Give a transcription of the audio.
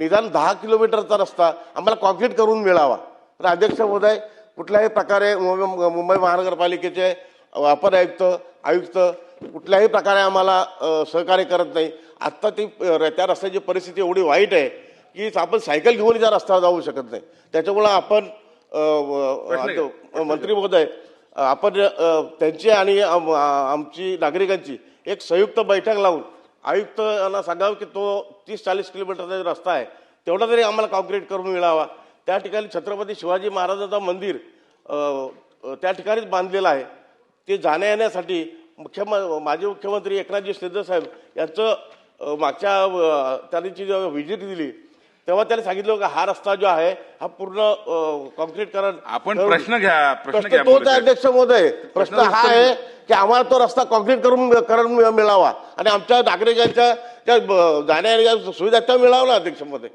निदान दहा किलोमीटरचा रस्ता आम्हाला कॉन्क्रीट करून मिळावा. तर अध्यक्ष महोदय कुठल्याही प्रकारे मुंबई महानगरपालिकेचे अपर आयुक्त आयुक्त कुठल्याही प्रकारे आम्हाला सहकार्य करत नाही. आत्ता ती त्या रस्त्याची परिस्थिती एवढी वाईट आहे की आपण सायकल घेऊन त्या रस्त्यावर जाऊ शकत नाही. त्याच्यामुळं आपण मंत्री महोदय आपण त्यांची आणि आमची नागरिकांची एक संयुक्त बैठक लावून आयुक्तांना सांगावं की तो तीस चाळीस किलोमीटरचा जो रस्ता आहे तेवढा तरी आम्हाला कॉन्क्रीट करून मिळावा. त्या ठिकाणी छत्रपती शिवाजी महाराजांचं मंदिर त्या ठिकाणीच बांधलेलं आहे. ते जाण्या येण्यासाठी मुख्य माजी मुख्यमंत्री एकनाथजी शिंदे साहेब यांचं मागच्या अ, त्यांनी जी व्हिजिट दिली तेव्हा त्यांनी सांगितलं की हा रस्ता जो आहे हा पूर्ण कॉन्क्रीटकरण आपण करून- प्रश्न घ्या प्रश्न घ्या तोच आहे. अध्यक्ष महोदय. प्रश्न हा आहे की आम्हाला तो रस्ता कॉन्क्रीट करून करून मिळावा. आणि आमच्या नागरिकांच्या ब- जाण्या सुविधा त्या मिळावं ना अध्यक्ष महोदय.